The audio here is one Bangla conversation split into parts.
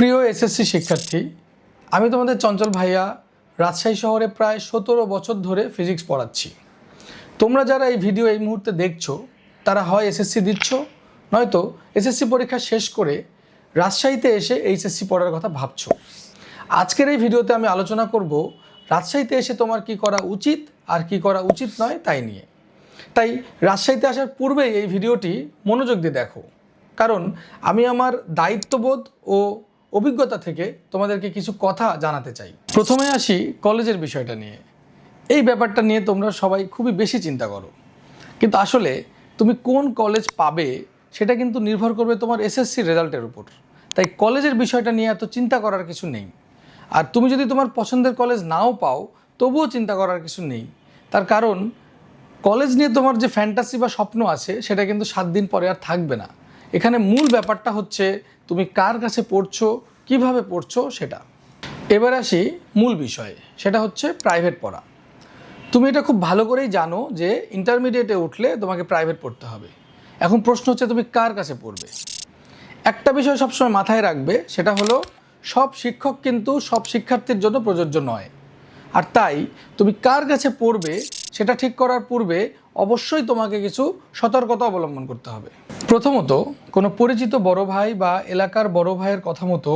প্রিয় এসএসসি শিক্ষার্থী, আমি তোমাদের চঞ্চল ভাইয়া রাজশাহী শহরে প্রায় সতেরো বছর ধরে ফিজিক্স পড়াচ্ছি। তোমরা যারা এই ভিডিও এই মুহূর্তে দেখছ, তারা হয় এসএসসি দিচ্ছ, নয়তো এসএসসি পরীক্ষা শেষ করে রাজশাহীতে এসে এইচএসসি পড়ার কথা ভাবছ। আজকের এই ভিডিওতে আমি আলোচনা করব, রাজশাহীতে এসে তোমার কি করা উচিত আর কি করা উচিত নয় তাই নিয়ে। তাই রাজশাহীতে আসার পূর্বেই এই ভিডিওটি মনোযোগ দিয়ে দেখো। কারণ আমি আমার দায়িত্ববোধ ও অভিজ্ঞতা থেকে তোমাদেরকে কিছু কথা জানাতে চাই। প্রথমে আসি কলেজের বিষয়টা নিয়ে। এই ব্যাপারটা নিয়ে তোমরা সবাই খুবই বেশি চিন্তা করো। কিন্তু আসলে তুমি কোন কলেজ পাবে সেটা কিন্তু নির্ভর করবে তোমার এসএসসি রেজাল্টের উপর। তাই কলেজের বিষয়টা নিয়ে এত চিন্তা করার কিছু নেই। আর তুমি যদি তোমার পছন্দের কলেজ নাও পাও, তবুও চিন্তা করার কিছু নেই। তার কারণ, কলেজ নিয়ে তোমার যে ফ্যান্টাসি বা স্বপ্ন আছে, সেটা কিন্তু সাত দিন পরে আর থাকবে না। এখানে মূল ব্যাপারটা হচ্ছে তুমি কার কাছে পড়ছো, কীভাবে পড়ছো সেটা। এবার আসি মূল বিষয়ে, সেটা হচ্ছে প্রাইভেট পড়া। তুমি এটা খুব ভালো করেই জানো যে ইন্টারমিডিয়েটে উঠলে তোমাকে প্রাইভেট পড়তে হবে। এখন প্রশ্ন হচ্ছে তুমি কার কাছে পড়বে? একটা বিষয় সবসময় মাথায় রাখবে, সেটা হলো সব শিক্ষক কিন্তু সব শিক্ষার্থীর জন্য প্রযোজ্য নয়। আর তাই তুমি কার কাছে পড়বে সেটা ঠিক করার পূর্বে অবশ্যই তোমাকে কিছু সতর্কতা অবলম্বন করতে হবে। প্রথমত, কোনো পরিচিত বড় ভাই বা এলাকার বড় ভাইয়ের কথা মতো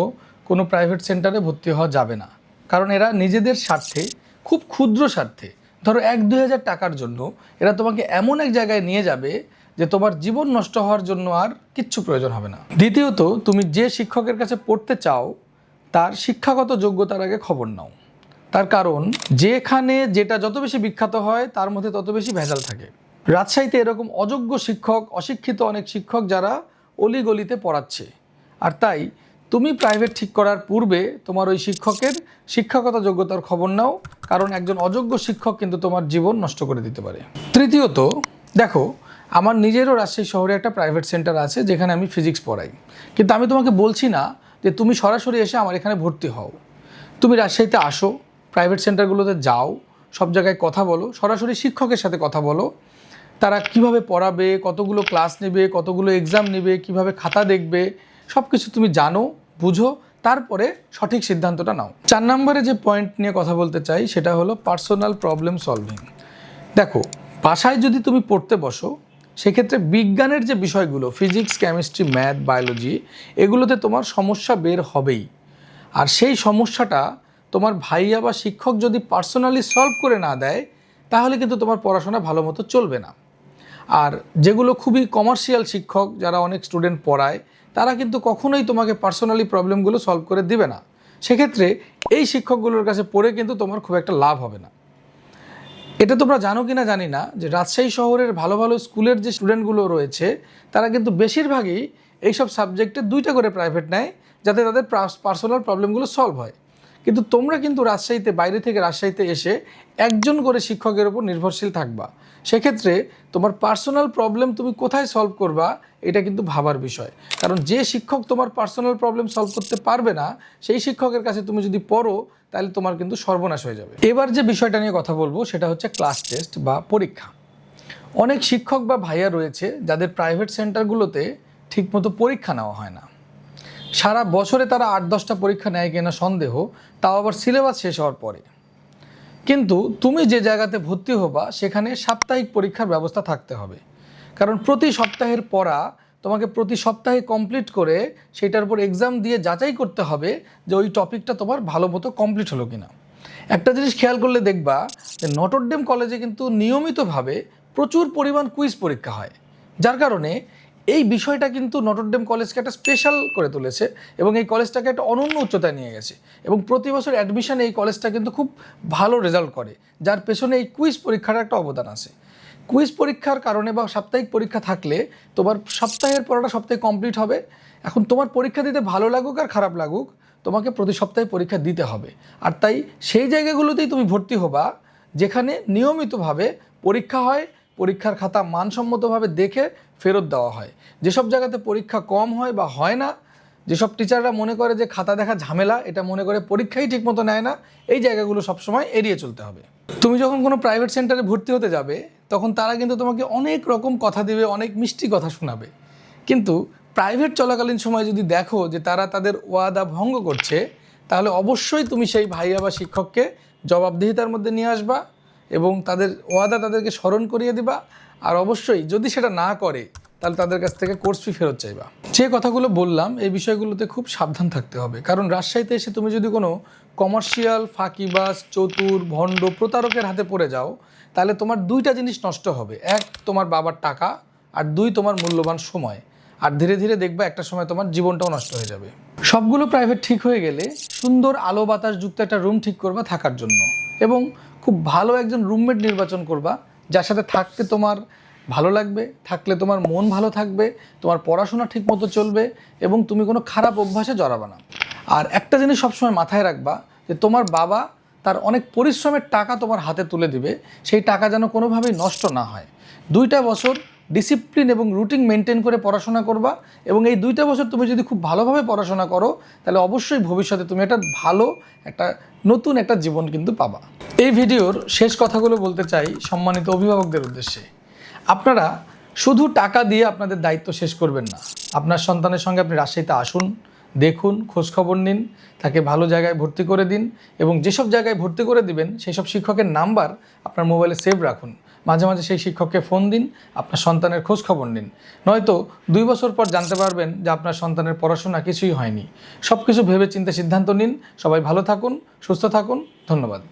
কোনো প্রাইভেট সেন্টারে ভর্তি হওয়া যাবে না। কারণ এরা নিজেদের স্বার্থে, খুব ক্ষুদ্র স্বার্থে, ধরো এক দুই হাজার টাকার জন্য এরা তোমাকে এমন এক জায়গায় নিয়ে যাবে যে তোমার জীবন নষ্ট হওয়ার জন্য আর কিচ্ছু প্রয়োজন হবে না। দ্বিতীয়ত, তুমি যে শিক্ষকের কাছে পড়তে চাও, তার শিক্ষাগত যোগ্যতার আগে খবর নাও। তার কারণ, যেখানে যেটা যত বেশি বিখ্যাত হয়, তার মধ্যে তত বেশি ভেজাল থাকে। রাজশাহীতে এরকম অযোগ্য শিক্ষক, অশিক্ষিত অনেক শিক্ষক যারা অলিগলিতে পড়াচ্ছে। আর তাই, তুমি প্রাইভেট ঠিক করার পূর্বে তোমার ওই শিক্ষকের শিক্ষাগত যোগ্যতার খবর নাও, কারণ একজন অযোগ্য শিক্ষক কিন্তু তোমার জীবন নষ্ট করে দিতে পারে। তৃতীয়ত, দেখো, আমার নিজেরও রাজশাহী শহরে একটা প্রাইভেট সেন্টার আছে, যেখানে আমি ফিজিক্স পড়াই। কিন্তু আমি তোমাকে বলছি না যে তুমি সরাসরি এসে আমার এখানে ভর্তি হও। তুমি রাজশাহীতে আসো প্রাইভেট সেন্টারগুলোতে যাও, সব জায়গায় কথা বলো, সরাসরি শিক্ষকের সাথে কথা বলো। তারা কীভাবে পড়াবে, কতগুলো ক্লাস নেবে, কতগুলো এক্সাম নেবে, কীভাবে খাতা দেখবে সব কিছু তুমি জানো, বুঝো, তারপরে সঠিক সিদ্ধান্তটা নাও। চার নম্বরে যে পয়েন্ট নিয়ে কথা বলতে চাই, সেটা হলো পার্সোনাল প্রবলেম সলভিং দেখো, বাসায় যদি তুমি পড়তে বসো, সেক্ষেত্রে বিজ্ঞানের যে বিষয়গুলো ফিজিক্স কেমিস্ট্রি ম্যাথ বায়োলজি এগুলোতে তোমার সমস্যা বের হবেই। আর সেই সমস্যাটা তোমার ভাইয়া বা শিক্ষক যদি পার্সোনালি সলভ করে না দেয়, তাহলে কিন্তু তোমার পড়াশোনা ভালো মতো চলবে না। আর যেগুলো খুবই কমার্শিয়াল শিক্ষক যারা অনেক স্টুডেন্ট পড়ায়, তারা কিন্তু কখনোই তোমাকে পার্সোনালি প্রবলেমগুলো সলভ করে দিবে না। সেক্ষেত্রে এই শিক্ষকগুলোর কাছে পড়ে কিন্তু তোমার খুব একটা লাভ হবে না। এটা তোমরা জানো কি না জানি না, যে রাজশাহী শহরের ভালো ভালো স্কুলের যে স্টুডেন্টগুলো রয়েছে, তারা কিন্তু বেশিরভাগই এইসব সাবজেক্টে দুইটা করে প্রাইভেট নেয়, যাতে তাদের পার্সোনাল প্রবলেমগুলো সলভ হয়। কিন্তু তোমরা কিন্তু রাজশাহীতে, বাইরে থেকে রাজশাহীতে এসে একজন করে শিক্ষকের উপর নির্ভরশীল থাকবা। সেক্ষেত্রে তোমার পার্সোনাল প্রবলেম তুমি কোথায় সলভ করবা, এটা কিন্তু ভাবার বিষয়। কারণ যে শিক্ষক তোমার পার্সোনাল প্রবলেম সলভ করতে পারবে না, সেই শিক্ষকের কাছে তুমি যদি পড়ো, তাহলে তোমার কিন্তু সর্বনাশ হয়ে যাবে। এবার যে বিষয়টা নিয়ে কথা বলব, সেটা হচ্ছে ক্লাস টেস্ট বা পরীক্ষা। অনেক শিক্ষক বা ভাইয়া রয়েছে, যাদের প্রাইভেট সেন্টারগুলোতে ঠিকমতো পরীক্ষা নেওয়া হয় না। সারা বছরে তারা আট, দশটা পরীক্ষা নেয় কিনা সন্দেহ, তাও আবার সিলেবাস শেষ হওয়ার পরে। কিন্তু তুমি যে জায়গাতে ভর্তি হবা, সেখানে সাপ্তাহিক পরীক্ষার ব্যবস্থা থাকতে হবে। কারণ প্রতি সপ্তাহের পড়া তোমাকে প্রতি সপ্তাহে কমপ্লিট করে সেটার উপর এক্সাম দিয়ে যাচাই করতে হবে যে ওই টপিকটা তোমার ভালো মতো কমপ্লিট হলো কিনা। একটা জিনিস খেয়াল করলে দেখবা যে নটরডেম কলেজে কিন্তু নিয়মিতভাবে প্রচুর পরিমাণ কুইজ পরীক্ষা হয়। যার কারণে এই বিষয়টা কিন্তু নটরডেম কলেজকে একটা স্পেশাল করে তুলেছে এবং এই কলেজটাকে একটা অনন্য উচ্চতায় নিয়ে গেছে। এবং প্রতি বছর অ্যাডমিশন এই কলেজটা কিন্তু খুব ভালো রেজাল্ট করে, যার পেছনে এই কুইজ পরীক্ষার একটা অবদান আছে। কুইজ পরীক্ষার কারণে বা সাপ্তাহিক পরীক্ষা থাকলে তোমার সপ্তাহের পড়াটা সপ্তাহে কমপ্লিট হবে। এখন তোমার পরীক্ষা দিতে ভালো লাগুক আর খারাপ লাগুক, তোমাকে প্রতি সপ্তাহে পরীক্ষা দিতে হবে। আর তাই সেই জায়গাগুলোতেই তুমি ভর্তি হবা, যেখানে নিয়মিতভাবে পরীক্ষা হয় পরীক্ষার খাতা মানসম্মতভাবে দেখে ফেরত দেওয়া হয়। যেসব জায়গাতে পরীক্ষা কম হয় বা হয় না, যেসব টিচাররা মনে করে যে খাতা দেখা ঝামেলা, এটা মনে করে পরীক্ষাই ঠিকমতো নেয় না, এই জায়গাগুলো সবসময় এড়িয়ে চলতে হবে। তুমি যখন কোনো প্রাইভেট সেন্টারে ভর্তি হতে যাবে, তখন তারা কিন্তু তোমাকে অনেক রকম কথা দেবে, অনেক মিষ্টি কথা শোনাবে। কিন্তু প্রাইভেট চলাকালীন সময় যদি দেখো যে তারা তাদের ওয়াদা ভঙ্গ করছে, তাহলে অবশ্যই তুমি সেই ভাইয়া বা শিক্ষককে জবাবদিহিতার মধ্যে নিয়ে আসবা এবং তাদের ওয়াদা তাদেরকে স্মরণ করিয়ে দিবা। আর অবশ্যই যদি সেটা না করে, তাহলে তাদের কাছ থেকে কোর্স ফি ফেরত চাইবা। যে কথাগুলো বললাম, এই বিষয়গুলোতে খুব সাবধান থাকতে হবে। কারণ রাজশাহীতে এসে তুমি যদি কোনো কমার্শিয়াল ফাঁকিবাস চতুর, ভণ্ড, প্রতারকের হাতে পড়ে যাও, তাহলে তোমার দুইটা জিনিস নষ্ট হবে। এক, তোমার বাবার টাকা, আর দুই, তোমার মূল্যবান সময়। আর ধীরে ধীরে দেখবা একটা সময় তোমার জীবনটাও নষ্ট হয়ে যাবে। সবগুলো প্রাইভেট ঠিক হয়ে গেলে সুন্দর আলো বাতাস যুক্ত একটা রুম ঠিক করবা থাকার জন্য। এবং খুব ভালো একজন রুমমেট নির্বাচন করবা, যার সাথে থাকতে তোমার ভালো লাগবে, থাকলে তোমার মন ভালো থাকবে, তোমার পড়াশোনা ঠিকমতো চলবে এবং তুমি কোনো খারাপ অভ্যাসে জড়াবে না। আর একটা জিনিস সবসময় মাথায় রাখবা, যে তোমার বাবা তার অনেক পরিশ্রমের টাকা তোমার হাতে তুলে দিবে, সেই টাকা যেন কোনোভাবেই নষ্ট না হয়। দুইটা বছর ডিসিপ্লিন এবং রুটিন মেনটেন করে পড়াশোনা করবা এবং এই দুইটা বছর তুমি যদি খুব ভালোভাবে পড়াশোনা করো, তাহলে অবশ্যই ভবিষ্যতে তুমি একটা ভালো, একটা নতুন একটা জীবন কিন্তু পাবা। এই ভিডিওর শেষ কথাগুলো বলতে চাই সম্মানিত অভিভাবকদের উদ্দেশ্যে। আপনারা শুধু টাকা দিয়ে আপনাদের দায়িত্ব শেষ করবেন না। আপনার সন্তানের সঙ্গে আপনি রাজশাহীতে আসুন, দেখুন, খোঁজখবর নিন, তাকে ভালো জায়গায় ভর্তি করে দিন এবং যেসব জায়গায় ভর্তি করে দিবেন সেই সব শিক্ষকের নাম্বার আপনার মোবাইলে সেভ রাখুন। মাঝে মাঝে সেই শিক্ষককে ফোন দিন, আপনার সন্তানের খোঁজ খবর নিন। নয়তো দুই বছর পর জানতে পারবেন যে আপনার সন্তানের পড়াশোনা কিছুই হয়নি। সব কিছু ভেবে চিন্তে সিদ্ধান্ত নিন। সবাই ভালো থাকুন, সুস্থ থাকুন। ধন্যবাদ।